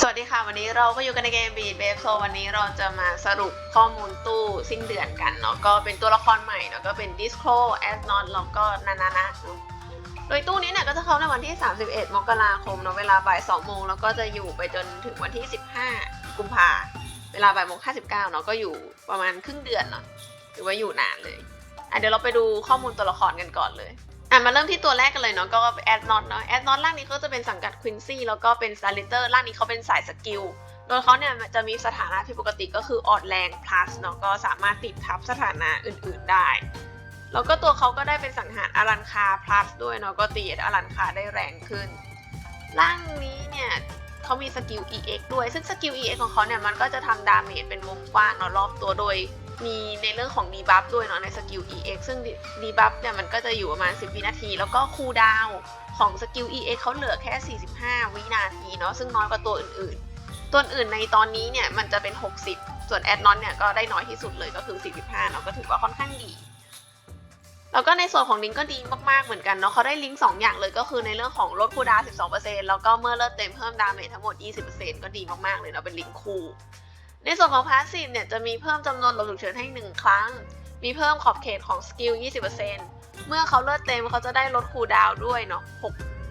สวัสดีค่ะ วันนี้เราก็อยู่กันในเกมบีดเบฟโซวันนี้เราจะมาสรุปข้อมูลตู้สิ้นเดือนกันเนาะก็เป็นตัวละครใหม่เนาะก็เป็นดิสโคแอสนอนแล้วก็นานานะเนอะโดยตู้นี้เนี่ยก็จะเข้าในวันที่ 31 มกราคมเนาะเวลาบ่าย 2 โมง แล้วก็จะอยู่ไปจนถึงวันที่ 15 กุมภาเวลาบ่ายโมง 59 เนาะก็อยู่ประมาณครึ่งเดือนเนาะถือว่าอยู่นานเลยอะเดี๋ยวเราไปดูข้อมูลตัวละครกันก่อนเลย อะมาเริ่มที่ตัวแรกกันเลยเนาะก็แอดนอตเนาะแอดนอตร่างนี้ก็จะเป็นสังกัดควินซี่แล้วก็เป็นซาลิเตอร์ร่างนี้เขาเป็นสายสกิลโดยเขาเนี่ยจะมีสถานะที่ปกติก็คือออดแรง plus เนาะก็สามารถติดทับสถานะอื่นๆได้ แล้วก็ตัวเขาก็ได้เป็นสังหารอารันคา plus ด้วยเนาะก็ตีอารันคาได้แรงขึ้น ร่างนี้เนี่ยเขามีสกิล EX ด้วย ซึ่งสกิล EX ของเขาเนี่ยมันก็จะทำดาเมจเป็นวงกว้างเนาะรอบตัวโดย มีในเรื่องของดีบัฟด้วยเนาะในสกิล EX ซึ่งดีบัฟเนี่ยมันก็จะอยู่ประมาณ 10 วินาที แล้วก็คูลดาวของสกิล EX เขาเหลือแค่ 45 วินาทีเนาะซึ่งน้อยกว่าตัวอื่นๆ ตัวอื่นในตอนนี้เนี่ยมันจะเป็น 60 ส่วนแอดนอนเนี่ยก็ได้น้อยที่สุดเลยก็คือ 45เนาะก็ถือว่าค่อนข้างดี แล้วก็ในส่วนของลิงก์ก็ดีมากๆเหมือนกันเนาะเขาได้ลิงก์2อย่างเลยก็คือในเรื่องของลดคูลดาว12%แล้วก็เมื่อเลิศเต็มเพิ่มดาเมจทั้งหมด 20%ก็ดีมากๆเลยเนาะเป็นลิงก์คู่ ในส่วนของพาสซีฟเนี่ยจะมีเพิ่มจำนวนหลบฉุกเฉินให้ 1 ครั้ง มีเพิ่มขอบเขตของสกิล 20%เมื่อเขาเลิศเต็มเขาจะได้ลดคูลดาวด้วยเนาะ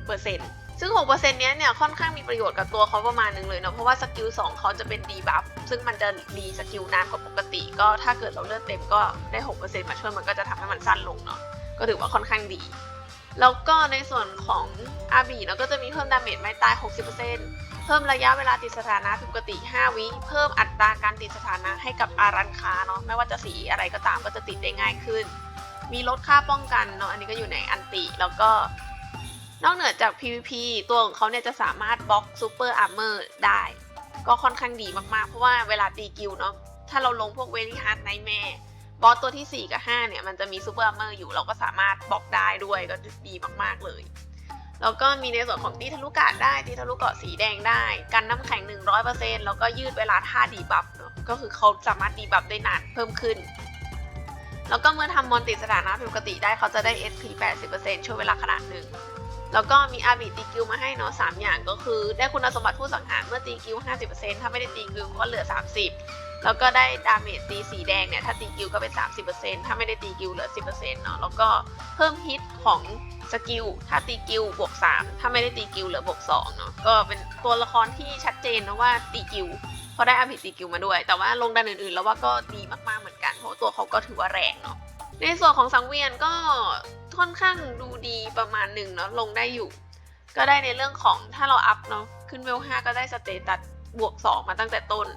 6%ซึ่ง 6%เนี้ยเนี่ยค่อนข้างมีประโยชน์กับตัวเขาประมาณหนึงเลยเนาะ เพราะว่าสกิล 2 เขาจะเป็นดีบัฟ ซึ่งมันจะรีสกิลนานกว่าปกติ ก็ถ้าเกิดเราเลือดเต็มก็ได้ 6%มาช่วยมันก็จะทำให้มันสั้นลงเนาะ ก็ถือว่าค่อนข้างดี แล้วก็ในส่วนของอาบีเนาะก็จะมีเพิ่มดาเมจไม่ตาย 60% เพิ่มระยะเวลาติดสถานะผิดปกติ 5 วิ เพิ่มอัตราการติดสถานะให้กับอารันคาเนาะไม่ว่าจะสีอะไรก็ตามก็จะติดได้ง่ายขึ้น มีลดค่าป้องกันเนาะอันนี้ก็อยู่ในอันติแล้วก็นอกเหนือจาก PVP ตัวของเขาเนี่ยจะสามารถบล็อกซูเปอร์อาร์เมอร์ได้ ก็ค่อนข้างดีมากๆ เพราะว่าเวลาตีกิลเนาะถ้าเราลงพวกเวลี่ฮาร์ดไนแม่บอสตัวที่ 4 กับ 5 เนี่ย มันจะมีซูเปอร์อาร์เมอร์อยู่เราก็สามารถบล็อกได้ด้วยก็ดีมากๆเลย แล้วก็มีในส่วนของตีทะลุกาดได้ตีทะลุเกาะสีแดงได้กันน้ำแข็ง 100%แล้วก็ยืดเวลาท่าดีบัฟเนาะก็คือเขาสามารถดีบัฟได้นานเพิ่มขึ้น แล้วก็เมื่อทำมอนติสถานะปกติได้เขาจะได้ SP 80%ช่วงเวลาขนาดหนึ่งแล้วก็มีอาบิตีกิลมาให้เนาะสามอย่างก็คือ ได้คุณสมบัติผู้สังหารเมื่อตีกิล50%ถ้าไม่ได้ตีกิลก็เหลือ 30 แล้วก็ได้ดาเมจตีสีแดงเนี่ย ถ้าตีกิลก็เป็น 30%ถ้าไม่ได้ตีกิลเหลือ 10%เนาะแล้วก็เพิ่มฮิตของสกิลถ้าตีกิลบวก 3 ถ้าไม่ได้ตีกิลเหลือบวก2เนาะก็เป็นตัวละครที่ชัดเจนนะว่าตีกิลเพราะได้อาบิตีกิลมาด้วย แต่ว่าลงดันอื่นๆ แล้วว่าก็ดีมากๆเหมือนกันเพราะตัวเขาก็ถือว่าแรงเนาะในส่วนของสังเวียนก็ค่อนข้างดูดีประมาณหนึ่งเนาะลงได้อยู่ ก็ได้ในเรื่องของถ้าเราอัพเนาะขึ้นเวล5ก็ได้สเตตัส บวก 2 มาตั้งแต่ต้น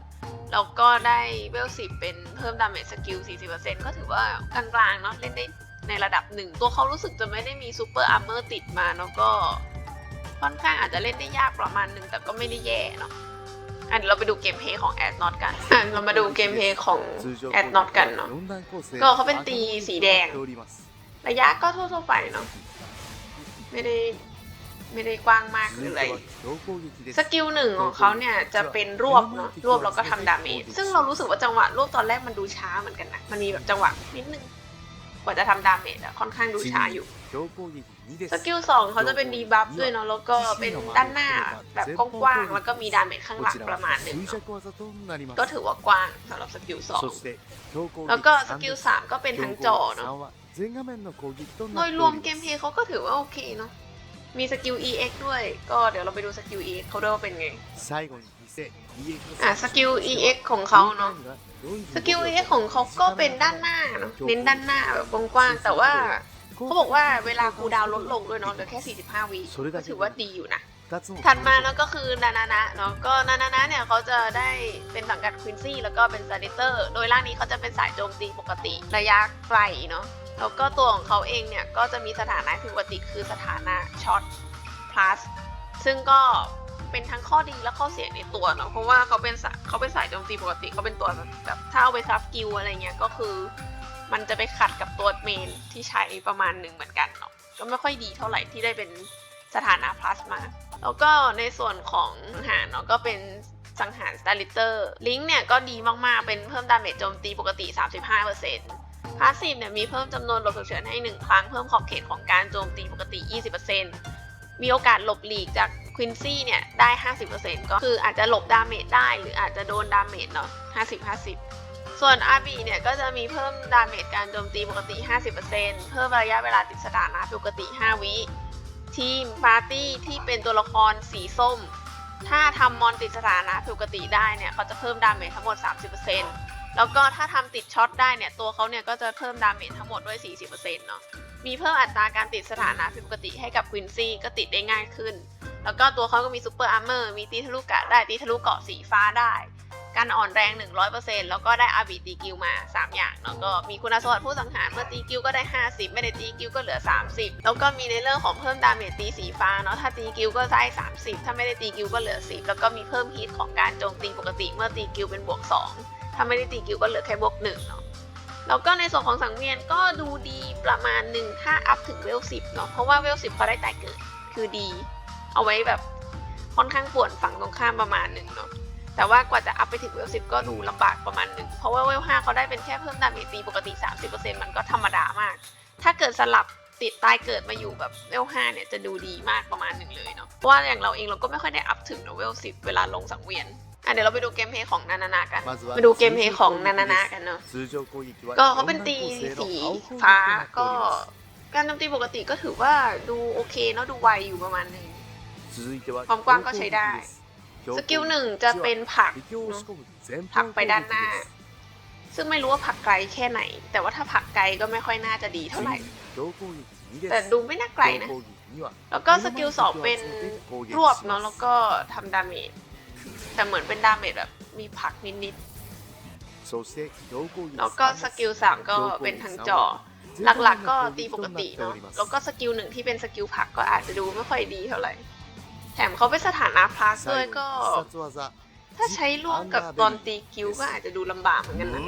แล้วก็ได้เวล10เป็นเพิ่มดาเมจสกิล 40%ก็ถือว่ากลางๆเนาะเล่นได้ในระดับหนึ่ง ตัวเขารู้สึกจะไม่ได้มีซูเปอร์อาร์เมอร์ติดมาเนาะก็ค่อนข้างอาจจะเล่นได้ยากประมาณหนึ่งแต่ก็ไม่ได้แย่เนาะอะเดี๋ยวเราไปดูเกมเพย์ของแอดนอตกันเรามาดูเกมเพย์ของแอดนอตกันเนาะก็เขาเป็นตีสีแดงงระยะก็ทั่วๆไปเนาะไม่ได้ ไม่ได้กว้างมากหรืออะไรสกิลหนึ่งของเขาเนี่ยจะเป็นรวบเนาะรวบแล้วก็ทำดาเมจซึ่งเรารู้สึกว่าจังหวะรวบตอนแรกมันดูช้าเหมือนกันนะมันมีแบบจังหวะนิดนึงกว่าจะทำดาเมจอะค่อนข้างดูช้าอยู่สกิลสองเขาจะเป็นดีบัฟด้วยเนาะแล้วก็เป็นด้านหน้าแบบกว้างๆแล้วก็มีดาเมจข้างหลังประมาณหนึ่งเนาะก็ถือว่ากว้างสำหรับสกิลสองแล้แล้ววก็ก็สสกิกิลลสามก็เป็นเป็นทั้ทั้งงจจออเนาะเนาะโดโดยยรรววมมเกเกมมเพเพลลย์ย์เขาก็ถือว่าโอเคเนาะ มีสกิล EX ด้วย ก็เดี๋ยวเราไปดูสกิล EX เขาด้วยว่าเป็นไงอะอะสสกิกิลล EX EX ขขอองงเขาเขาเนาะเนาะสสกิกิลล EX EX ขขอองงเขาเขาก็ก็เป็เป็นนด้าด้านนหหน้าน้าเนาะ เนาะเน้เน้นนด้าด้านนหหน้าน้าแบแบบบกกว้าว้างงๆๆแต่แต่ว่าว่าเขาเขาบบออกกว่าว่าเวเวลาลาคูคูลลดาดาววน์น์ลลดดลลงงด้ด้ววยยเนาะเนาะเหเหลืลืออแค่แค่ 45 วิก็ถือว่าดีอยู่นะถัดมาเนาะก็คือนานานะเนาะก็นานานะเนี่ยเขาจะได้เป็นสังกัดควินซี่แล้วก็เป็นซาดิเตอร์ โดยร่างนี้เขาจะเป็นสายโจมตีปกติระยะไกลเนาะ แล้วก็ตัวของเขาเองเนี่ยก็จะมีสถานะผิดปกติคือสถานะช็อต plus ซึ่งก็เป็นทั้งข้อดีและข้อเสียในตัวเนาะเพราะว่าเขาเป็นเขาเป็นสายโจมตีปกติเขาเป็นตัวแบบถ้าเอาไปซับกิลอะไรเงี้ยก็คือ มันจะไปขัดกับตัวเมนที่ใช้ประมาณหนึ่งเหมือนกันเนาะก็ไม่ค่อยดีเท่าไหร่ที่ได้เป็นสถานะ plus มา แล้วก็ในส่วนของสังหารเนาะก็เป็นสังหารสตาร์ลิเตอร์ลิงก์เนี่ยก็ดีมาก ๆ เป็นเพิ่มดาเมจโจมตีปกติ 35% พาสซีฟเนี่ยมีเพิ่มจำนวนหลบฉุกเฉินให้ 1 ครั้ง เพิ่มขอบเขตของการโจมตีปกติ 20%มีโอกาสหลบหลีกจากควินซี่เนี่ยได้ 50%ก็คืออาจจะหลบดาเมจได้ หรืออาจจะโดนดาเมจเนาะ50-50 ส่วนอาบีเนี่ยก็จะมีเพิ่มดาเมจการโจมตีปกติ 50%เพิ่มระยะเวลาติดสถานะปกติ 5 วิทีมปาร์ตี้ที่เป็นตัวละครสีส้ม ถ้าทำมอนติดสถานะปกติได้เนี่ยเขาจะเพิ่มดาเมจทั้งหมด 30% แล้วก็ถ้าทำติดช็อตได้เนี่ย ตัวเขาเนี่ยก็จะเพิ่มดาเมจทั้งหมดด้วย 40%เนาะ มีเพิ่มอัตราการติดสถานะผิดปกติให้กับควินซี่ก็ติดได้ง่ายขึ้น แล้วก็ตัวเขาก็มีซูเปอร์อาร์เมอร์ มีตีทะลุกะได้ตีทะลุเกาะสีฟ้าได้การอ่อนแรง 100%แล้วก็ได้อาบีตีกิลมา 3 อย่าง แล้วก็มีคุณสมบัติผู้สังหารเมื่อตีกิลก็ได้ 50 ไม่ได้ตีกิลก็เหลือ 30 แล้วก็มีในเรื่องของเพิ่มดาเมจตีสีฟ้าเนาะ ถ้าตีกิลก็ได้ 30 ถ้าไม่ได้ตีกิลก็เหลือ 10 แล้วก็มีเพิ่มฮีทของการโจมตีปกติเมื่อตีกิลเป็นบวก 2 ถ้าไม่ได้ตีกิลก็เหลือแค่บวก1เนาะแล้วก็ในส่วนของสังเวียนก็ดูดีประมาณหนึ่งถ้าอัพถึงเวลสิบเนาะเพราะว่าเวลสิบเขาได้แต่เกิดคือดี เอาไว้แบบค่อนข้างป่วนฝั่งตรงข้ามประมาณหนึ่งเนาะแต่ว่ากว่าจะอัพไปถึงเวลสิบก็ดูลำบากประมาณหนึ่งเพราะว่าเวลห้าเขาได้เป็นแค่เพิ่มดาเมจตีปกติ 30%มันก็ธรรมดามาก ถ้าเกิดสลับติดตายเกิดมาอยู่แบบเวลห้าเนี่ยจะดูดีมากประมาณหนึ่งเลยเนาะเพราะว่าอย่างเราเองเราก็ไม่ค่อยได้อัพถึงเวลสิบเวลาลงสังเวียน เดี๋ยวเราไปดูเกมเพลย์ของนานานะกัน มาดูเกมเพลย์ของนานานะกันเนาะ ก็เขาเป็นตีสีฟ้าก็ การโจมตีปกติก็ถือว่าดูโอเคเนาะดูไวอยู่ประมาณนึงความกว้างก็ใช้ได้ สกิลหนึ่งจะเป็นผักผักไปด้านหน้า ซึ่งไม่รู้ว่าผักไกลแค่ไหน แต่ว่าถ้าผักไกลก็ไม่ค่อยน่าจะดีเท่าไหร่ แต่ดูไม่น่าไกลนะ แล้วก็สกิลสองเป็นรวบเนาะแล้วก็ทำดาเมจ แต่เหมือนเป็นดาเมจแบบมีผักนิดๆ แล้วก็สกิลสามก็เป็นทางจอหลักๆ ก็ตีปกติเนาะ แล้วก็สกิลหนึ่งที่เป็นสกิลผักก็อาจจะดูไม่ค่อยดีเท่าไหร่ แถมเขาเป็นสถานะพลัสด้วยก็ ถ้าใช้ร่วมกับตอนตีกิลก็อาจจะดูลำบากเหมือนกันนะ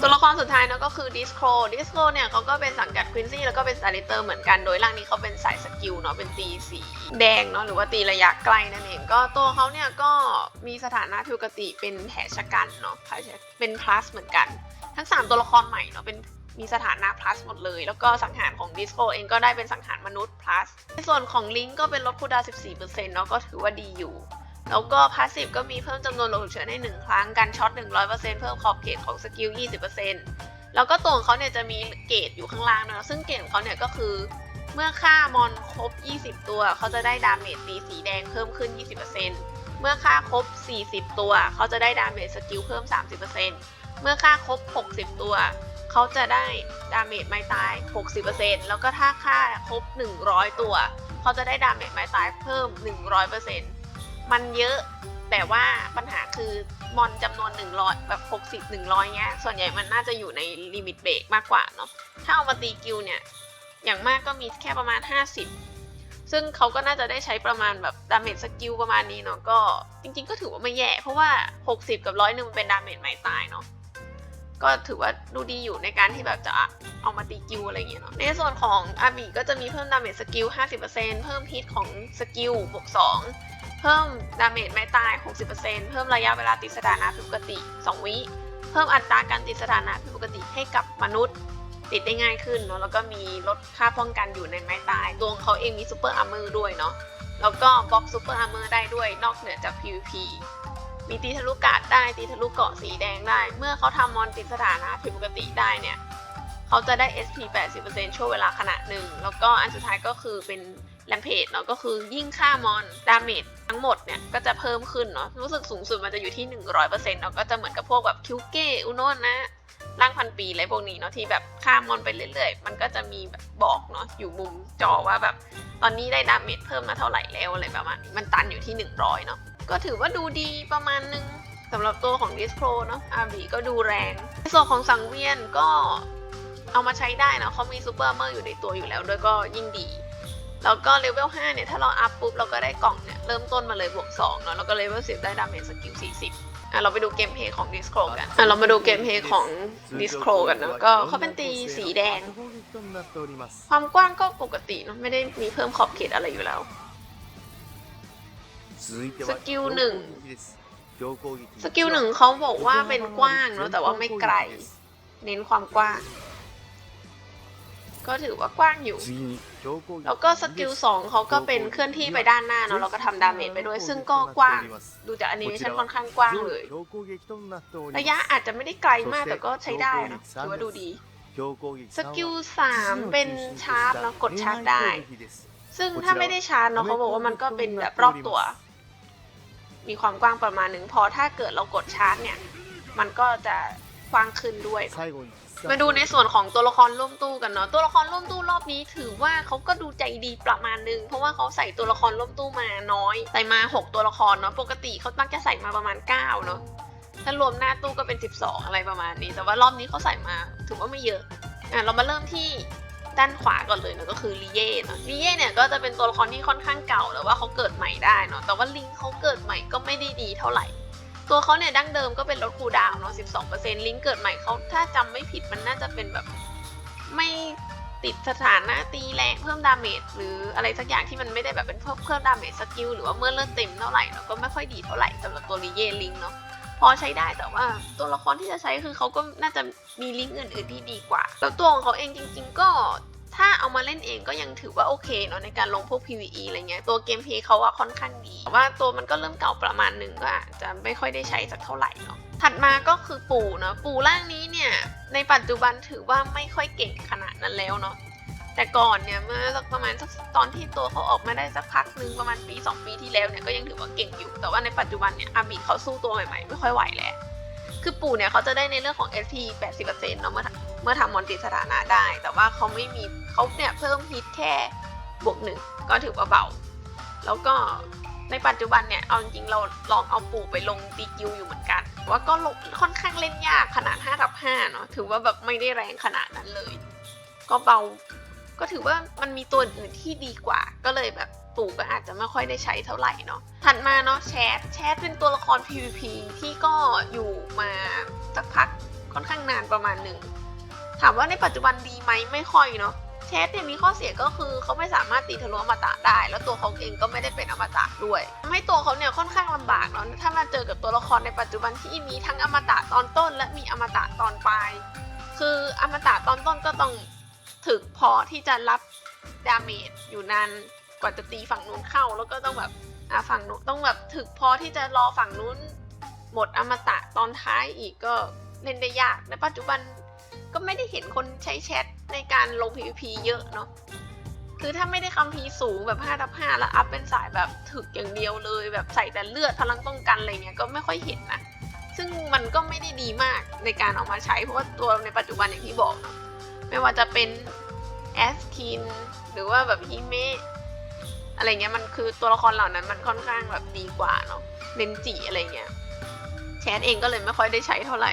ตัวละครสุดท้ายเนาะก็คือดิสโ o ดิสโ o เนี่ยเขาก็เป็นสังกัดควินซี่แล้วก็เป็นสไตลิเตอร์เหมือนกันโดยร่างนี้เขาเป็นสายสกิลเนาะเป็นตีสีแดงเนาะหรือว่าตีระยะไกลนั่นเองก็ตัวเขาเนี่ยก็มีสถานะปกติเป็นแผลชะกันเนาะเป็น plus เหมือนกัน ทั้ง 3 ตัวละครใหม่เนาะเป็นมีสถานะ plus หมดเลย แล้วก็สังหารของดิสโ o เองก็ได้เป็นสังหารมนุษย์ plus ในส่วนของลิงก์ก็เป็นลดคูลดาวน์14%เนาะก็ถือว่าดีอยู่ แล้วก็พาสซีฟก็มีเพิ่มจำนวนโหลดเฉือนให้ 1 ครั้ง การช็อต 100%เพิ่มขอบเขตของสกิล 20%แล้วก็ตัวของเขาเนี่ยจะมีเกรดอยู่ข้างล่างนะซึ่งเกรดของเขาเนี่ยก็คือ เมื่อฆ่ามอนครบ 20 ตัว เขาจะได้ดาเมจตีสีแดงเพิ่มขึ้น 20%เมื่อฆ่าครบ 40 ตัว เขาจะได้ดาเมจสกิลเพิ่ม 30%เมื่อฆ่าครบ 60 ตัว เขาจะได้ดาเมจไม้ตาย 60%แล้วก็ถ้าฆ่าครบ 100 ตัว เขาจะได้ดาเมจไม้ตายเพิ่ม 100% มันเยอะแต่ว่าปัญหาคือมอนจำนวน 100 แบบ 60 100เงี้ยส่วนใหญ่มันน่าจะอยู่ในลิมิตเบรกมากกว่าเนาะถ้าเอามาตีกิลเนี่ย อย่างมากก็มีแค่ประมาณ 50 ซึ่งเขาก็น่าจะได้ใช้ประมาณแบบดาเมจสกิลประมาณนี้เนาะก็จริงๆ ก็ถือว่าไม่แย่เพราะว่า 60 กับร้อยหนึ่งมันเป็นดาเมจไม้ตายเนาะก็ถือว่าดูดีอยู่ในการที่แบบจะเอามาตีกิลอะไรเงี้ยเนาะในส่วนของอาบีก็จะมีเพิ่มดาเมจสกิล 50%เพิ่มฮิตของสกิลบวก2 พิ่มดาเมจไม้ตาย 60%เพิ่มระยะเวลาติดสถานะผิดปกติ 2 วิ เพิ่มอัตราการติดสถานะผิดปกติให้กับมนุษย์ ติดได้ง่ายขึ้นเนาะ แล้วก็มีลดค่าป้องกันอยู่ในไม้ตาย ตัวเขาเองมีซูเปอร์อาร์เมอร์ด้วยเนาะ แล้วก็บล็อกซูเปอร์อาร์เมอร์ได้ด้วยนอกเหนือจาก PVP มีตีทะลุกาดได้ ตีทะลุเกาะสีแดงได้ เมื่อเขาทำมอนติดสถานะผิดปกติได้เนี่ย เขาจะได้ SP 80%ช่วงเวลาขณะหนึ่ง แล้วก็อันสุดท้ายก็คือเป็น แลมเพจเนาะก็คือยิ่งค่ามอนดาเมจทั้งหมดเนี่ยก็จะเพิ่มขึ้นเนาะรู้สึกสูงสุดมันจะอยู่ที่ 100%เนาะก็จะเหมือนกับพวกแบบคิวเกอุโนะนะร่างพันปีอะไรพวกนี้เนาะที่แบบค่ามอนไปเรื่อยๆ มันก็จะมีแบบบอกเนาะอยู่มุมจอว่าแบบตอนนี้ได้ดาเมจเพิ่มมาเท่าไหร่แล้วอะไรประมาณนี้มันตันอยู่ที่ 100 เนาะก็ถือว่าดูดีประมาณนึงสำหรับตัวของ d i s p r o เนาะ RB ก็ดูแรงในส่วนของสังเวียนก็เอามาใช้ได้นะเขามีซูเปอร์เมอร์อยู่ในตัวอยู่แล้วด้วยก็ยิ่งดี แล้วก็เลเวล5เนี่ยถ้าเราอัพปุ๊บเราก็ได้กล่องเนี่ยเริ่มต้นมาเลยบวก2เนาะแล้วก็เลเวล10ได้ดาเมจสกิล40อะเราไปดูเกมเพย์ของดิสโครกันอะเรามาดูเกมเพย์ของดิสโครกันนะก็เขาเป็นตีสีแดง ความกว้างก็ปกติเนาะไม่ได้มีเพิ่มขอบเขตอะไรอยู่แล้วสกิลหนึ่งสกิลหนึ่งเขาบอกว่าเป็นกว้างเนาะแต่ว่าไม่ไกล เน้นความกว้าง ก็ถือว่ากว้างอยู่ แล้วก็สกิลสองเขาก็เป็นเคลื่อนที่ไปด้านหน้าเนาะแล้วก็ทำดาเมจไปด้วย ซึ่งก็กว้างดูจากอันนี้ฉันค่อนข้างกว้างเลย ระยะอาจจะไม่ได้ไกลมากแต่ก็ใช้ได้นะถือว่าดูดี สกิลสามเป็นชาร์จเนาะกดชาร์จได้ ซึ่งถ้าไม่ได้ชาร์จเนาะเขาบอกว่ามันก็เป็นแบบรอบตัว มีความกว้างประมาณหนึ่งพอถ้าเกิดเรากดชาร์จเนี่ย มันก็จะ ฟังขึ้นด้วย มาดูในส่วนของตัวละครร่วมตู้กันเนาะตัวละครร่วมตู้รอบนี้ถือว่าเขาก็ดูใจดีประมาณนึง เพราะว่าเขาใส่ตัวละครร่วมตู้มาน้อย ใส่มา 6 ตัวละครเนาะปกติเขาตั้งจะใส่มาประมาณ 9 เนาะถ้ารวมหน้าตู้ก็เป็น 12 อะไรประมาณนี้ แต่ว่ารอบนี้เขาใส่มาถือว่าไม่เยอะอะเรามาเริ่มที่ด้านขวาก่อนเลยเนาะก็คือลีเย่เนาะลีเย่เนี่ยก็จะเป็นตัวละครที่ค่อนข้างเก่าแต่ว่าเขาเกิดใหม่ได้เนาะแต่ว่าลิงเขาเกิดใหม่ก็ไม่ได้ดีเท่าไหร่ ตัวเขาเนี่ยดั้งเดิมก็เป็นลดคูดาวน์เนาะ 12%ลิงก์เกิดใหม่เขาถ้าจำไม่ผิดมันน่าจะเป็นแบบไม่ติดสถานะตีแรงเพิ่มดาเมจหรืออะไรสักอย่างที่มันไม่ได้แบบเป็นเพิ่มเพิ่มดาเมจสกิลหรือว่าเมื่อเลือดเต็มเท่าไหร่เนาะก็ไม่ค่อยดีเท่าไหร่สำหรับตัวลีเยลิงก์เนาะพอใช้ได้แต่ว่าตัวละครที่จะใช้คือเขาก็น่าจะมีลิงก์อื่น ๆที่ดีกว่า แล้วตัวของเขาเองจริง ๆ ก็ ถ้าเอามาเล่นเองก็ยังถือว่าโอเคเนาะในการลงพวก PVE อะไรเงี้ยตัวเกมเพย์เขาอะค่อนข้างดีแต่ว่าตัวมันก็เริ่มเก่าประมาณหนึ่งก็อาจจะไม่ค่อยได้ใช้สักเท่าไหร่เนาะถัดมาก็คือปู่เนาะปู่ร่างนี้เนี่ยในปัจจุบันถือว่าไม่ค่อยเก่งขนาดนั้นแล้วเนาะแต่ก่อนเนี่ยเมื่อสักประมาณสักตอนที่ตัวเขาออกมาได้สักพักหนึ่งประมาณปี 2 ปีที่แล้วเนี่ยก็ยังถือว่าเก่งอยู่ แต่ว่าในปัจจุบันเนี่ยอาบิเขาสู้ตัวใหม่ๆ ไม่ค่อยไหวแล้ว คือปู่เนี่ยเขาจะได้ในเรื่องของ SP 80%เนาะเมื่อ มื่อทำมอนติสถานะได้ แต่ว่าเขาไม่มีเขาเนี่ยเพิ่มฮิตแค่บวกหนึ่งก็ถือว่าเบา แล้วก็ในปัจจุบันเนี่ย เอาจริงเราลองเอาปู่ไปลงตีกิวอยู่เหมือนกัน ว่าก็ค่อนข้างเล่นยากขนาด5ทับ5เนาะถือว่าแบบไม่ได้แรงขนาดนั้นเลย ก็เบา ก็ถือว่ามันมีตัวอื่นที่ดีกว่า ก็เลยแบบปู่ก็อาจจะไม่ค่อยได้ใช้เท่าไหร่เนาะถัดมาเนาะแชทแชทเป็นตัวละคร PVP ที่ก็อยู่มาสักพักค่อนข้างนานประมาณหนึ่ง ถามว่าในปัจจุบันดีไหมไม่ค่อยเนาะแชทเนี่ยมีข้อเสียก็คือเขาไม่สามารถตีทะลุอมตะได้ แล้วตัวเขาเองก็ไม่ได้เป็นอมตะด้วยทำให้ตัวเขาเนี่ยค่อนข้างลำบากเนาะถ้ามาเจอกับตัวละครในปัจจุบันที่มีทั้งอมตะตอนต้น และมีอมตะตอนปลายคืออมตะตอนต้นก็ต้องถึกพอที่จะรับดาเมจอยู่นานกว่าจะตีฝั่งนู้นเข้า แล้วก็ต้องแบบอะฝั่งนู้นต้องแบบถึกพอที่จะรอฝั่งนู้นหมดอมตะตอนท้ายอีกก็เล่นได้ยากในปัจจุบัน ก็ไม่ได้เห็นคนใช้แชทในการลง PVP เยอะเนาะคือถ้าไม่ได้คัมภีสูงแบบ5ทับ5แล้วอัพเป็นสายแบบถึกอย่างเดียวเลย แบบใส่แต่เลือดพลังป้องกันอะไรเงี้ยก็ไม่ค่อยเห็นนะซึ่งมันก็ไม่ได้ดีมากในการเอามาใช้เพราะว่าตัวในปัจจุบันอย่างที่บอกเนาะไม่ว่าจะเป็นแอสคินหรือว่าแบบฮิเมะอะไรเงี้ยมันคือตัวละครเหล่านั้นมันค่อนข้างแบบดีกว่าเนาะเบนจิอะไรเงี้ยแชทเองก็เลยไม่ค่อยได้ใช้เท่าไหร่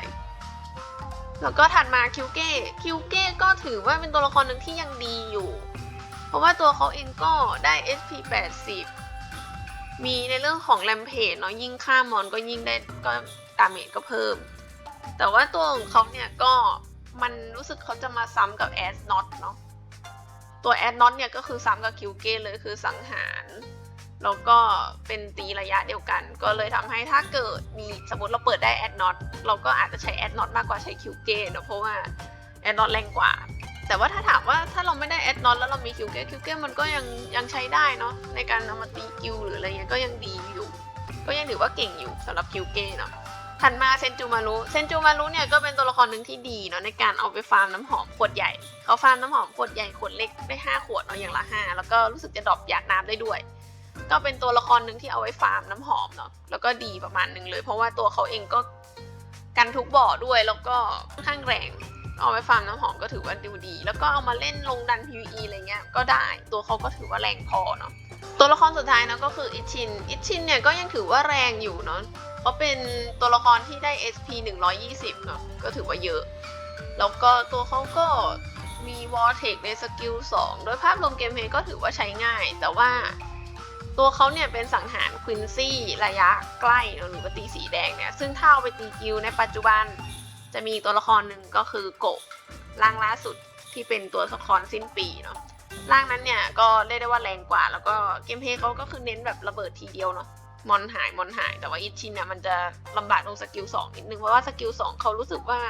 แล้วก็ถัดมาคิวเก้คิวเก้ก็ถือว่าเป็นตัวละครหนึ่งที่ยังดีอยู่ เพราะว่าตัวเขาเองก็ได้ SP 80 มีในเรื่องของแรมเพจเนาะยิ่งฆ่ามอนก็ยิ่งได้ก็ดาเมจก็เพิ่ม แต่ว่าตัวของเขาเนี่ยก็มันรู้สึกเขาจะมาซ้ำกับแอสน็อตเนาะตัวแอดน็อตเนี่ยก็คือซ้ำกับคิวเก้เลยคือสังหาร แล้วก็เป็นตีระยะเดียวกัน ก็เลยทำให้ถ้าเกิดมีสมมติเราเปิดได้แอดน็อตเราก็อาจจะใช้แอดน็อตมากกว่าใช้คิวเก้เนะเพราะว่าแอดน็อตแรงกว่า แต่ว่าถ้าถามว่าถ้าเราไม่ได้แอดน็อตแล้วเรามีคิวเก้คิวเก้มันก็ยังยังใช้ได้เนาะในการเอามาตีกิวหรืออะไรเงี้ยก็ยังดีอยู่ ก็ยังถือว่าเก่งอยู่สำหรับคิวเก้เนาะถัดมาเซนจูมารุเซนจูมารุเนี่ยก็เป็นตัวละครหนึ่งที่ดีเนาะในการเอาไปฟาร์มน้ำหอมขวดใหญ่เขาฟาร์มน้ำหอมขวดใหญ่ขวดเล็กได้ 5 ขวดเนาะอย่างละ 5 แล้วก็รู้สึกจะดรอปหยาดน้ำได้ด้วย ก็เป็นตัวละครหนึ่งที่เอาไว้ฟาร์มน้ำหอมเนาะแล้วก็ดีประมาณหนึ่งเลย เพราะว่าตัวเขาเองก็กันทุกบ่อด้วยแล้วก็ค่อนข้างแรงเอาไว้ฟาร์มน้ำหอมก็ถือว่าดูดี แล้วก็เอามาเล่นลงดัน PVE อะไรเงี้ยก็ได้ตัวเขาก็ถือว่าแรงพอเนาะตัวละครสุดท้ายนะก็คืออิชินอิชินเนี่ยก็ยังถือว่าแรงอยู่เนาะเพราะเป็นตัวละครที่ได้ SP 120 เนาะก็ถือว่าเยอะ แล้วก็ตัวเขาก็มีวอ r เทคในสกิล2 โดยภาพรวมเกมเพลย์ก็ถือว่าใช้ง่าย แต่ว่า ตัวเขาเนี่ยเป็นสังหารควินซี่ระยะใกล้เนอะหรือว่าตีสีแดงเนี่ย ซึ่งถ้าเอาไปตีกิลในปัจจุบันจะมีตัวละครหนึ่งก็คือโกะร่างล่าสุดที่เป็นตัวละครสิ้นปีเนาะร่างนั้นเนี่ยก็เรียกได้ว่าแรงกว่า แล้วก็เกมเพย์เขาก็คือเน้นแบบระเบิดทีเดียวเนาะมอนหายมอนหายแต่ว่าอิชินเนี่ยมันจะลำบากตรงสกิลสองนิดนึงเพราะว่าสกิลสองเขารู้สึกว่า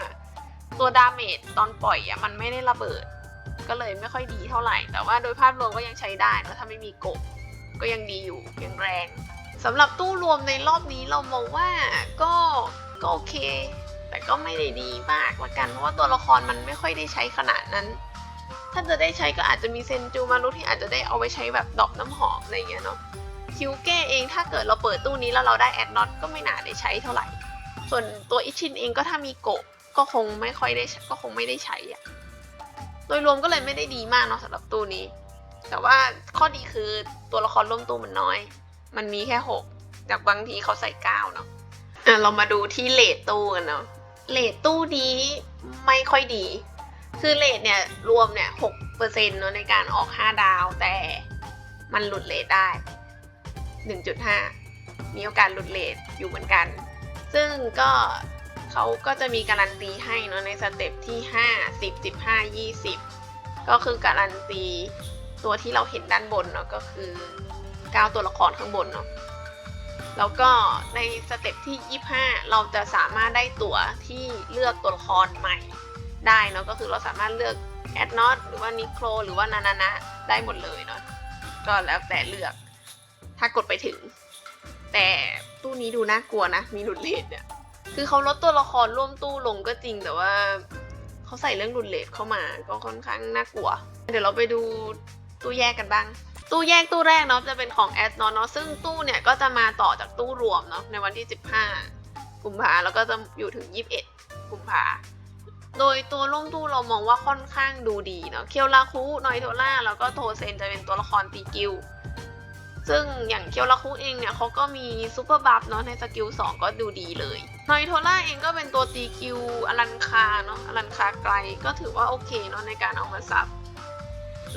ตัวดาเมจตอนปล่อยอะมันไม่ได้ระเบิด ก็เลยไม่ค่อยดีเท่าไหร่ แต่ว่าโดยภาพรวมก็ยังใช้ได้นะถ้าไม่มีกบ ก็ยังดีอยู่ยังแรงสำหรับตู้รวมในรอบนี้เรามองว่าก็ก็โอเค แต่ก็ไม่ได้ดีมากละกันเพราะว่าตัวละครมันไม่ค่อยได้ใช้ขนาดนั้น ถ้าจะได้ใช้ก็อาจจะมีเซนจูมารุที่อาจจะได้เอาไปใช้แบบดอกน้ำหอมอะไรอย่างเงี้ยเนาะคิวเก้เองถ้าเกิดเราเปิดตู้นี้แล้วเราได้แอดน็อตก็ไม่น่าได้ใช้เท่าไหร่ ส่วนตัวอิชินเองก็ถ้ามีโกะก็คงไม่ค่อยได้ก็คงไม่ได้ใช้อะโดยรวมก็เลยไม่ได้ดีมากเนาะสำหรับตู้นี้ แต่ว่าข้อดีคือตัวละครร่วมตู้มันน้อย มันมีแค่หกจากบางทีเขาใส่เก้าเนาะอะเรามาดูที่เลทตู้กันเนาะเลทตู้นี้ไม่ค่อยดี คือเลทเนี่ยรวมเนี่ยหกเปอร์เซ็นต์เนาะในการออกห้าดาวแต่มันหลุดเลทได้หนึ่งจุดห้ามีโอกาสหลุดเลทอยู่เหมือนกัน ซึ่งก็เขาก็จะมีการันตีให้เนาะในสเต็ปที่ 5 10 15 20 ก็คือการันตี ตัวที่เราเห็นด้านบนเนาะก็คือ 9 ตัวละครข้างบนเนาะแล้วก็ในสเต็ปที่ 25 เราจะสามารถได้ตัวที่เลือกตัวละครใหม่ได้เนาะก็คือเราสามารถเลือกแอดนอตหรือว่านิโครหรือว่านานานะได้หมดเลยเนาะก็แล้วแต่เลือก ถ้ากดไปถึง แต่ตู้นี้ดูน่ากลัวนะ มีหลุดเลทเนี่ยคือเขาลดตัวละครร่วมตู้ลงก็จริงแต่ว่าเขาใส่เรื่องหลุดเลทเข้ามาก็ค่อนข้างน่ากลัว เดี๋ยวเราไปดู ตู้แยกกันบ้าง ตู้แยกตู้แรกเนาะจะเป็นของแอดนอนเนาะซึ่งตู้เนี่ยก็จะมาต่อจากตู้รวมเนาะในวันที่ 15 กุมภาแล้วก็จะอยู่ถึง 21 กุมภาโดยตัวร่วมตู้เรามองว่าค่อนข้างดูดีเนาะเคียวราคุนอยโทล่าแล้วก็โทเซนจะเป็นตัวละครตีกิลซึ่งอย่างเคียวราคุเองเนี่ยเขาก็มีซูเปอร์บัฟเนาะในสกิล2ก็ดูดีเลยนอยโทล่าเองก็เป็นตัวตีกิลอลันคาเนาะอลันคาไกลก็ถือว่าโอเคเนาะในการเอามาซับ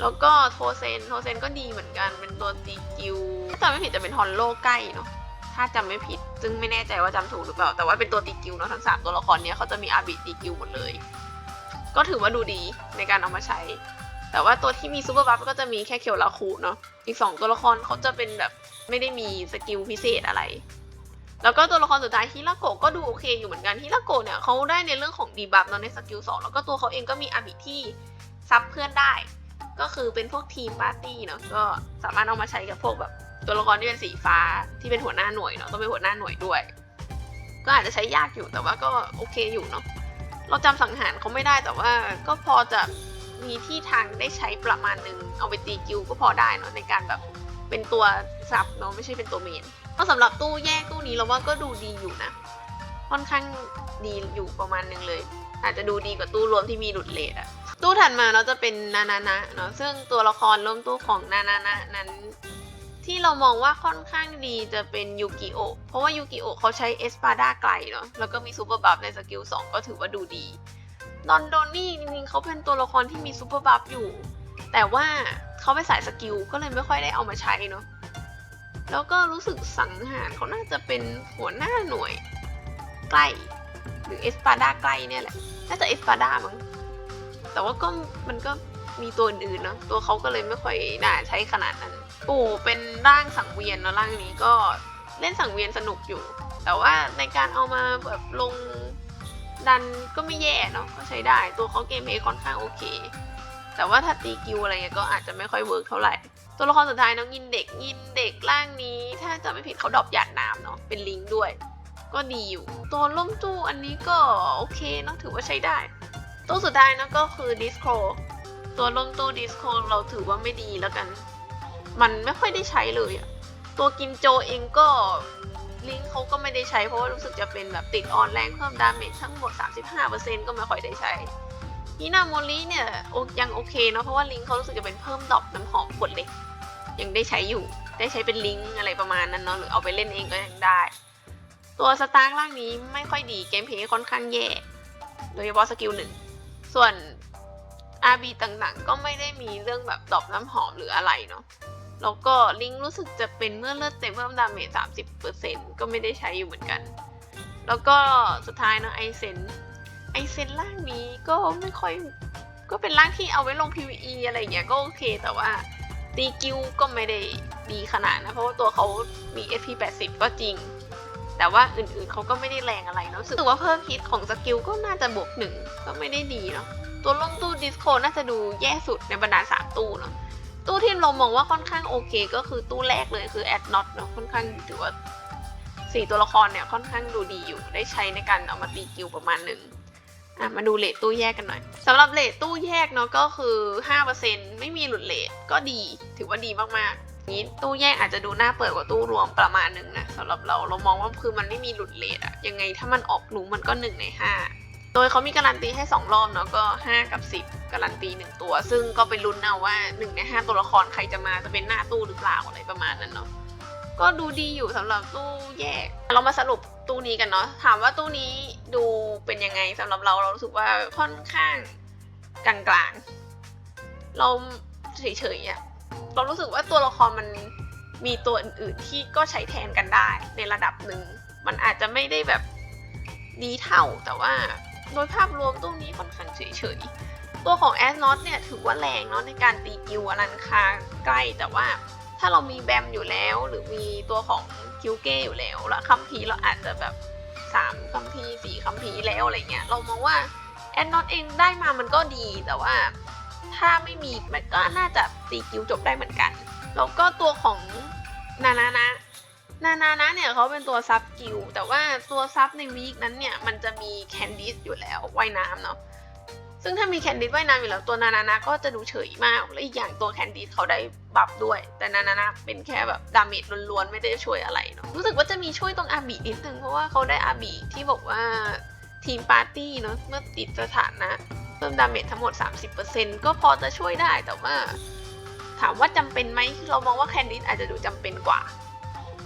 แล้วก็โทเซนโทเซนก็ดีเหมือนกันเป็นตัวตีกิลถ้าจำไม่ผิดจะเป็นฮอนโลใกล้เนาะถ้าจำไม่ผิด ซึ่งไม่แน่ใจว่าจำถูกหรือเปล่า แต่ว่าเป็นตัวตีกิลเนาะทั้งสามตัวละครเนี้ยเขาจะมีอาบิตีกิลหมดเลย ก็ถือว่าดูดีในการเอามาใช้ แต่ว่าตัวที่มีซูเปอร์บัฟก็จะมีแค่เคียวราคุเนาะอีก 2 ตัวละครเขาจะเป็นแบบไม่ได้มีสกิลพิเศษอะไร แล้วก็ตัวละครสุดท้ายฮิราโกะก็ดูโอเคอยู่เหมือนกันฮิราโกะเนี่ยเขาได้ในเรื่องของดีบัฟเนาะในสกิล2แล้วก็ตัวเขาเองก็มีอาบิที่ซับเพื่อนได้ ก็คือเป็นพวกทีมปาร์ตี้เนาะก็สามารถเอามาใช้กับพวกแบบตัวละครที่เป็นสีฟ้าที่เป็นหัวหน้าหน่วยเนาะต้องเป็นหัวหน้าหน่วยด้วย ก็อาจจะใช้ยากอยู่แต่ว่าก็โอเคอยู่เนาะเราจำสังหารเขาไม่ได้แต่ว่าก็พอจะมีที่ทางได้ใช้ประมาณหนึ่งเอาไปตีกิลก็พอได้เนาะในการแบบเป็นตัวซับเนาะไม่ใช่เป็นตัวเมนก็สำหรับตู้แยกตู้นี้เราว่าก็ดูดีอยู่นะค่อนข้างดีอยู่ประมาณหนึ่งเลย อาจจะดูดีกว่าตู้รวมที่มีหลุดเลทอะ ตู้ถัดมาเราจะเป็นนานานะเนาะซึ่งตัวละครร่วมตู้ของนานานะนั้นที่เรามองว่าค่อนข้างดีจะเป็นยูกิโอเพราะว่ายูกิโอเขาใช้เอสปาดาไกลเนาะแล้วก็มีซูเปอร์บัฟในสกิล2ก็ถือว่าดูดีนอนโดนี่จริงๆเขาเป็นตัวละครที่มีซูเปอร์บัฟอยู่ แต่ว่าเขาไปสายสกิลก็เลยไม่ค่อยได้เอามาใช้เนาะแล้วก็รู้สึกสังหารเขาน่าจะเป็นหัวหน้าหน่วยใกล้ หรือเอสปาดาใกล้เนี่ยแหละ น่าจะเอสปาดามั้ง แต่ว่าก็มันก็มีตัวอื่นๆเนาะตัวเขาก็เลยไม่ค่อยน่าใช้ขนาดนั้น ปู่เป็นร่างสังเวียนเนาะร่างนี้ก็เล่นสังเวียนสนุกอยู่ แต่ว่าในการเอามาแบบลงดันก็ไม่แย่เนาะก็ใช้ได้ ตัวเขาเกมเพย์ค่อนข้างโอเค แต่ว่าถ้าตีกิวอะไรเงี้ยก็อาจจะไม่ค่อยเวิร์กเท่าไหร่ ตัวละครสุดท้ายน้องยินเด็กยินเด็กร่างนี้ ถ้าจะไม่ผิดเขาดรอปหยาดน้ำเนาะเป็นลิงด้วย ก็ดีอยู่ ตัวล่มตู้อันนี้ก็โอเคเนาะถือว่าใช้ได้ ตู้สุดท้ายเนอะก็คือดิสโ o ตัวล่มตู้ดิสโ o เราถือว่าไม่ดีแล้วกัน มันไม่ค่อยได้ใช้เลยอะตัวกินโจเองก็ลิงเขาก็ไม่ได้ใช้เพราะว่ารู้สึกจะเป็นแบบติดออนแรงเพิ่มดาเมจทั้งหมด 35%ก็ไม่ค่อยได้ใช้ฮินาโมริเนี่ยยังโอเคเนาะเพราะว่าลิงเขารู้สึกจะเป็นเพิ่มดอกน้ำหอมขวดเล็กยังได้ใช้อยู่ได้ใช้เป็นลิงอะไรประมาณนั้นเนาะหรือเอาไปเล่นเองก็ยังได้ ตัวสตาร์ล่างนี้ไม่ค่อยดีเกมเพย์ค่อนข้างแย่โดยเฉพาะสกิลหนึ่ง ส่วน RB ต่างๆ ก็ไม่ได้มีเรื่องแบบดอกน้ำหอมหรืออะไรเนาะแล้วก็ลิงรู้สึกจะเป็นเมื่อเลือดเต็มเพิ่มดาเมจ30%ก็ไม่ได้ใช้อยู่เหมือนกัน แล้วก็สุดท้ายเนาะไอเซนไอเซนร่างนี้ก็ไม่ค่อยก็เป็นร่างที่เอาไว้ลง PVE อะไรอย่างเงี้ยก็โอเค แต่ว่าตีกิวก็ไม่ได้ดีขนาดนะ เพราะว่าตัวเขามี SP 80 ก็จริง แต่ว่าอื่นๆเขาก็ไม่ได้แรงอะไรเนาะรู้สึกว่าเพิ่มฮิตของสกิลก็น่าจะบวกหนึ่งก็ไม่ได้ดีเนาะตัวร่มตู้ดิสโคน่าจะดูแย่สุดในบรรดาสามตู้เนาะตู้ที่เรามองว่าค่อนข้างโอเค ก็คือตู้แรกเลยคือแอดน็อตเนาะค่อนข้างถือว่าสี่ตัวละครเนี่ยค่อนข้างดูดีอยู่ได้ใช้ในการเอามาตีกิวประมาณหนึ่งอะมาดูเลทตู้แยกกันหน่อยสำหรับเลทตู้แยกเนาะก็คือ 5%ไม่มีหลุดเลทก็ดีถือว่าดีมากๆ นี้ตู้แยกอาจจะดูน่าเปิดกว่าตู้รวมประมาณหนึ่งนะสำหรับเราเรามองว่าคือมันไม่มีหลุดเลทอะยังไงถ้ามันออกหนูมันก็หนึ่งในห้าโดยเขามีการันตีให้ 2 รอบเนาะก็ 5 กับ 10 การันตี 1 ตัว ซึ่งก็ไปลุ้นเอาว่า 1 ใน 5 ตัวละครใครจะมาจะเป็นหน้าตู้หรือเปล่าอะไรประมาณนั้นเนาะก็ดูดีอยู่สำหรับตู้แยก เรามาสรุปตู้นี้กันเนาะถามว่าตู้นี้ดูเป็นยังไงสำหรับเราเรารู้สึกว่าค่อนข้างกลางๆเราเฉยๆอะ เรารู้สึกว่าตัวละครมันมีตัวอื่นๆที่ก็ใช้แทนกันได้ในระดับหนึ่ง มันอาจจะไม่ได้แบบดีเท่า แต่ว่าโดยภาพรวมตู้นี้ค่อนข้างเฉยๆ ตัวของแอสนอตเนี่ยถือว่าแรงเนาะในการตีกิวอลันคาใกล้แต่ว่าถ้าเรามีแบมอยู่แล้ว หรือมีตัวของคิวเก้อยู่แล้วแล้วคัมพีเราอาจจะแบบสามคัมพีร์สี่คัมพีร์แล้วอะไรเงี้ยเรามองว่าแอสนอตเองได้มามันก็ดีแต่ว่า ถ้าไม่มีมันก็น่าจะตีกิวจบได้เหมือนกัน แล้วก็ตัวของนานานะนานานะเนี่ยเขาเป็นตัวซับกิลแต่ว่าตัวซับในวีคนั้นเนี่ยมันจะมีแคนดิสอยู่แล้วว่ายน้ำเนาะซึ่งถ้ามีแคนดิสว่ายน้ำอยู่แล้วตัวนานานะก็จะดูเฉยมากและอีกอย่างตัวแคนดิสเขาได้บัฟด้วย แต่นานานะเป็นแค่แบบดาเมจล้วนๆไม่ได้ช่วยอะไรเนาะรู้สึกว่าจะมีช่วยตรงอาบีนิดนึงเพราะว่าเขาได้อาบีที่บอกว่าทีมปาร์ตี้เนาะเมื่อติดสถานะ เพิ่มดาเมจทั้งหมด 30%ก็พอจะช่วยได้แต่ว่า ถามว่าจำเป็นไหมเรามองว่าแคนดิสอาจจะดูจำเป็นกว่า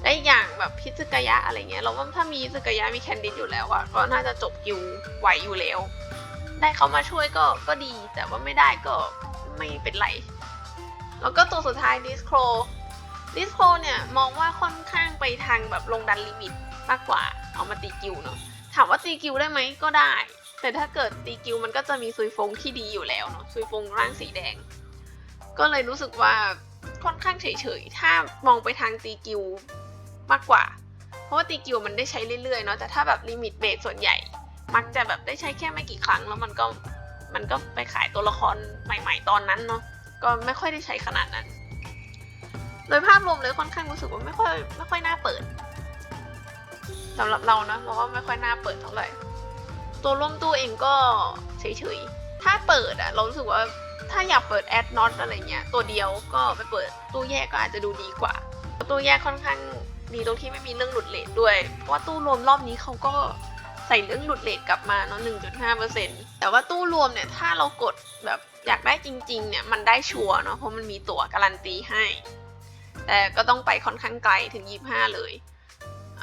และอย่างแบบพิซึกยะอะไรเงี้ยเราว่าถ้ามีพิซึกยะมีแคนดิดอยู่แล้วอะก็น่าจะจบกิวไหวอยู่แล้ว ได้เขามาช่วยก็ก็ดี แต่ว่าไม่ได้ก็ไม่เป็นไร แล้วก็ตัวสุดท้ายดิสโครดิสโครเนี่ยมองว่าค่อนข้างไปทางแบบลงดันลิมิตมากกว่าเอามาตีกิวเนาะถามว่าตีกิวได้ไหมก็ได้ แต่ถ้าเกิดตีกิวมันก็จะมีซุยฟงที่ดีอยู่แล้วเนาะซุยฟงร่างสีแดง ก็เลยรู้สึกว่าค่อนข้างเฉยๆ ถ้ามองไปทางตีกิวมากกว่า เพราะว่าตีกิวมันได้ใช้เรื่อยๆเนาะแต่ถ้าแบบลิมิตเบสส่วนใหญ่ มักจะแบบได้ใช้แค่ไม่กี่ครั้งแล้วมันก็มันก็ไปขายตัวละครใหม่ๆ ตอนนั้นเนาะก็ไม่ค่อยได้ใช้ขนาดนั้น โดยภาพรวมเลยค่อนข้างรู้สึกว่าไม่ค่อยไม่ค่อยน่าเปิดสำหรับเรานะเราว่าไม่ค่อยน่าเปิดเท่าไหร่ ตัวร่วมตู้เองก็เฉยๆ ถ้าเปิดอะเรารู้สึกว่าถ้าอยากเปิดแอดน็อตอะไรเงี้ยตัวเดียวก็ไปเปิดตู้แยกก็อาจจะดูดีกว่า ตู้แยกค่อนข้างดีตรงที่ไม่มีเรื่องหลุดเลทด้วย เพราะว่าตู้รวมรอบนี้เขาก็ใส่เรื่องหลุดเลทกลับมาเนาะ1.5%แต่ว่าตู้รวมเนี่ยถ้าเรากดแบบอยากได้จริงๆเนี่ยมันได้ชัวร์เนาะเพราะมันมีตั๋วการันตีให้ แต่ก็ต้องไปค่อนข้างไกลถึง 25 เลย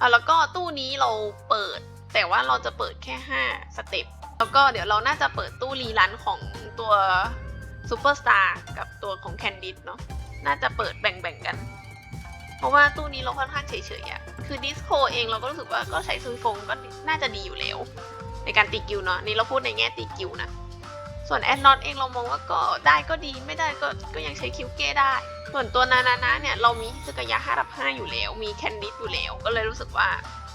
อะแล้วก็ตู้นี้เราเปิด แต่ว่าเราจะเปิดแค่ 5 สเต็ป แล้วก็เดี๋ยวเราน่าจะเปิดตู้รีรันของตัวซูเปอร์สตาร์กับตัวของแคนดิดเนาะ น่าจะเปิดแบ่งๆกัน เพราะว่าตู้นี้เราค่อนข้างเฉยๆอะคือดิสโคเองเราก็รู้สึกว่าก็ใช้ซุยฟงก็น่าจะดีอยู่แล้ว ในการตีกิวเนาะนี่เราพูดในแง่ตีกิวนะ ส่วนแอนนอตเองเรามองว่าก็ได้ก็ดีไม่ได้ก็ก็ยังใช้คิวเก้ได้ ส่วนตัวนานานะเนี่ยเรามีฮิสกยะ5รับ5อยู่แล้ว มีแคนดิดอยู่แล้ว ก็เลยรู้สึกว่า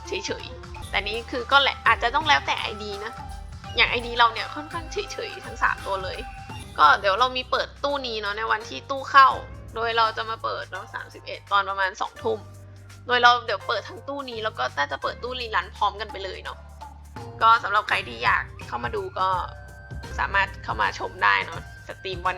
เฉยๆ แต่นี้คือก็แหละอาจจะต้องแล้วแต่ไอดีนะ อย่างไอดีเราเนี่ยค่อนข้างเฉยๆทั้งสามตัวเลย ก็เดี๋ยวเรามีเปิดตู้นี้เนาะในวันที่ตู้เข้า โดยเราจะมาเปิดเนาะ31ตอนประมาณ2ทุ่ม โดยเราเดี๋ยวเปิดทั้งตู้นี้แล้วก็น่าจะเปิดตู้รีลันพร้อมกันไปเลยเนาะ ก็สำหรับใครที่อยากเข้ามาดูก็สามารถเข้ามาชมได้เนาะสตรีมวัน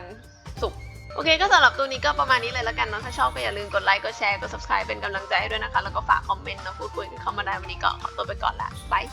ศุกร์ โอเคก็สำหรับตัวนี้ก็ประมาณนี้เลยแล้วกันเนาะถ้าชอบก็อย่าลืมกดไลค์กดแชร์กด subscribe เป็นกำลังใจให้ด้วยนะคะ แล้วก็ฝากคอมเมนต์นะพูดคุยกันเข้ามาได้วันนี้ก็ขอตัวไปก่อนละบาย